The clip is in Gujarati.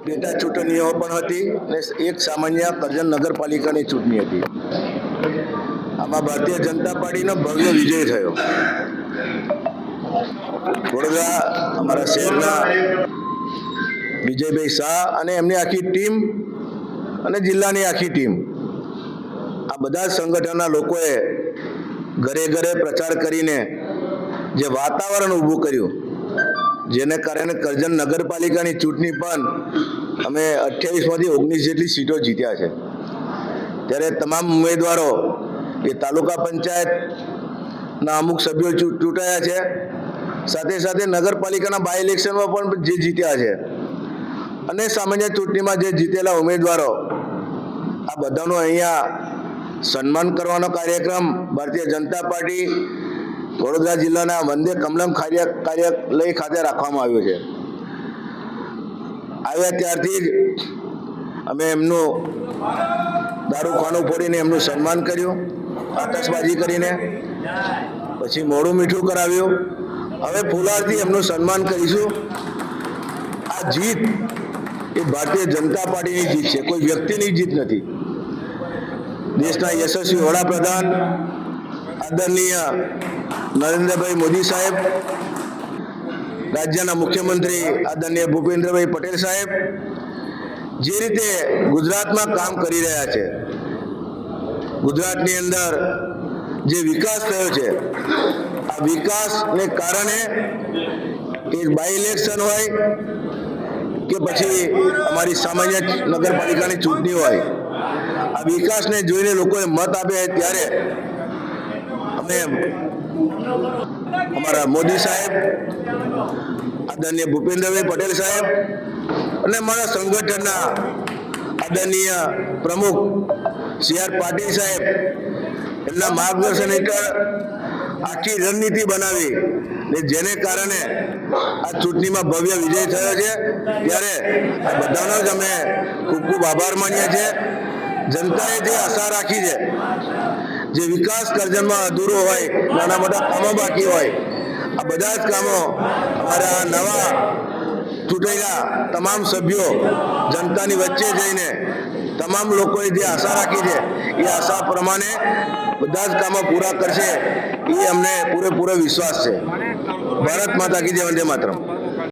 પેટા ચૂંટણીઓ પણ હતી અને એક સામાન્ય કરજણ નગરપાલિકાની ચૂંટણી હતી. આમાં ભારતીય જનતા પાર્ટીનો ભવ્ય વિજય થયો. વડોદરા, અમારા શહેરના વિજયભાઈ શાહ અને એમની આખી ટીમ અને જિલ્લાની આખી ટીમ આ બધા સંગઠનના લોકોએ ઘરે ઘરે પ્રચાર કરીને જે વાતાવરણ ઊભું કર્યું જેને કારણે કરજણ નગરપાલિકાની ચૂંટણી પણ અમે અઠ્યાવીસમાંથી ઓગણીસ જેટલી સીટો જીત્યા છે. ત્યારે તમામ ઉમેદવારો એ તાલુકા પંચાયતના અમુક સભ્યો ચૂંટાયા છે. સાથે સાથે નગરપાલિકાના બાય ઇલેક્શનમાં પણ જે જીત્યા છે. અને સામાન્ય ચૂંટણીમાં જે જીતેલા ઉમેદવારો, આ બધાનો અહીંયા સન્માન કરવાનો કાર્યક્રમ ભારતીય જનતા પાર્ટી વડોદરા જિલ્લાના વંદે કમલમ કાર્ય કાર્યાલય ખાતે રાખવામાં આવ્યો છે. આવ્યા ત્યારથી જ અમે એમનું દારૂખાનું ફોડીને એમનું સન્માન કર્યું, આતશબાજી કરીને, પછી મોડું મીઠું કરાવ્યું. હવે ફુલારથી એમનું સન્માન કરીશું. આ જીત એ ભારતીય જનતા પાર્ટીની જીત છે, કોઈ વ્યક્તિની જીત નથી. દેશના યશસ્વી વડાપ્રધાન આદરણીય નરેન્દ્રભાઈ મોદી સાહેબ, રાજ્યના મુખ્યમંત્રી આદરણીય ભૂપેન્દ્રભાઈ પટેલ સાહેબ, જે રીતે ગુજરાતમાં કામ કરી રહ્યા છે, ગુજરાતની અંદર જે વિકાસ થયો છે, આ વિકાસને કારણે એ બાય ઇલેક્શન હોય કે પછી અમારી સામાન્ય નગરપાલિકાની ચૂંટણી હોય, આ વિકાસને જોઈને લોકોએ મત આપ્યા ત્યારે અમે અમારા મોદી સાહેબ, આદરણીય ભૂપેન્દ્રભાઈ પટેલ સાહેબ અને મારા સંગઠનના આદરણીય પ્રમુખ સી આર પાટીલ સાહેબ, એમના માર્ગદર્શન હેઠળ આખી રણનીતિ બનાવી ને જેને કારણે આ ચૂંટણીમાં ભવ્ય વિજય થયો છે. ત્યારે બધાનો જ અમે ખૂબ ખૂબ આભાર માનીએ છીએ. જનતાએ જે આશા રાખી છે જે વિકાસ કરજણમાં અધૂરો હોય, નાના મોટા કામો બાકી હોય, આ બધા જ કામો અમારા નવા ચૂંટાયેલા તમામ સભ્યો જનતાની વચ્ચે જઈને તમામ લોકોએ જે આશા રાખી છે, એ આશા પ્રમાણે બધા જ કામો પૂરા કરશે, એ અમને પૂરેપૂરો વિશ્વાસ છે. ભારત માતા કી જય વંદે માતરમ.